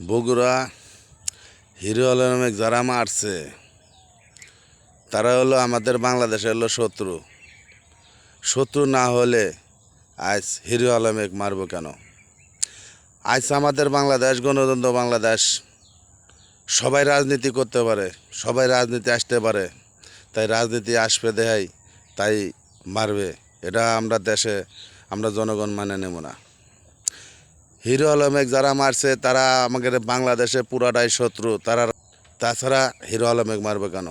Bogura hero আলমেক যারা মারছে, তারা হলো আমাদের বাংলাদেশের হলো শত্রু। শত্রু না হলে আজ হিরো আলমেক মারবো কেন? আজ আমাদের বাংলাদেশ, গণতন্ত্র বাংলাদেশ, সবাই রাজনীতি করতে পারে, সবাই রাজনীতি আসতে পারে, তাই রাজনীতি আসবে দেহাই তাই মারবে, এটা আমরা দেশে, আমরা জনগণ মানে নেব না। হিরো আলমেক যারা মারছে, তারা আমাদের বাংলাদেশে পুরাটাই শত্রু। তারা তাছাড়া হিরো আলমেক মারবে কেন?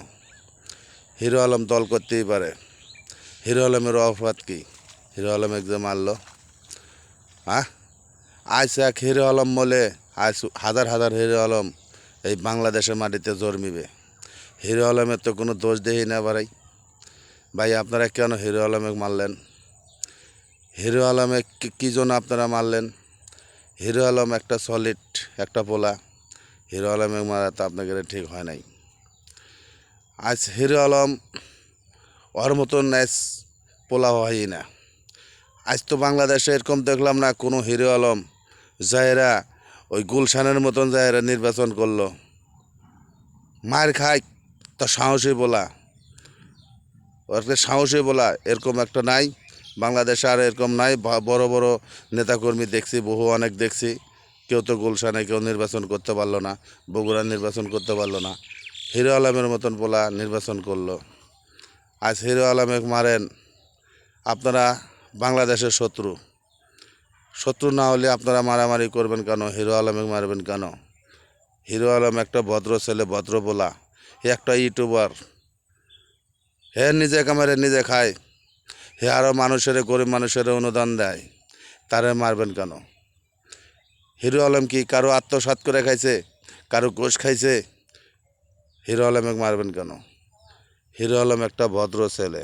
হিরো আলম দল করতেই পারে। হিরো আলমের অফাত কী? হিরো আলমেক যে মারলো। হ্যাঁ আজ এক হিরো আলম বলে আজ হাজার হাজার হিরো আলম এই বাংলাদেশের মাটিতে জন্মিবে হিরো আলমের তো কোনো দোষ দেই না বাড়াই ভাই, আপনারা কেন হিরো আলমেক মারলেন? হিরো আলমে কি জন্য আপনারা মারলেন? হিরো আলম একটা সলিড একটা পোলা। হিরো আলমের মারা তো আপনাকে ঠিক হয় নাই। আজ হিরো আলম ওর মতন ন্যাস পোলা হয়ই না। আজ তো বাংলাদেশে এরকম দেখলাম না কোনো হিরো আলম যায়েরা ওই গুলশানের মতন যায়েরা নির্বাচন করল। মার খায় তো সাহসী বলা ওকে সাহসী বলা এরকম একটা নাই। বাংলাদেশে আর এরকম নাই। বড় বড় নেতাকর্মী দেখছি, বহু অনেক দেখছি। কেউ তো গুলশানে কেউ নির্বাচন করতে পারল না, বগুড়া নির্বাচন করতে পারল না। হিরো আলমের মতন বলা নির্বাচন করল। আজ হিরো আলমে মারেন, আপনারা বাংলাদেশের শত্রু। শত্রু না হলে আপনারা মারামারি করবেন কেন? হিরো আলমে মারবেন কেন? হিরো আলম একটা ভদ্র ছেলে, ভদ্র বলা একটা ইউটিউবার। হে নিজে কামারে নিজে খায়। হে আরও মানুষের, গরিব মানুষের অনুদান দেয়, তারে মারবেন কেন? হিরো আলম কি কারও আত্মসাত করে খাইছে, কারও কোষ খাইছে? হিরো আলমকে মারবেন কেন? হিরো আলম একটা ভদ্র ছেলে।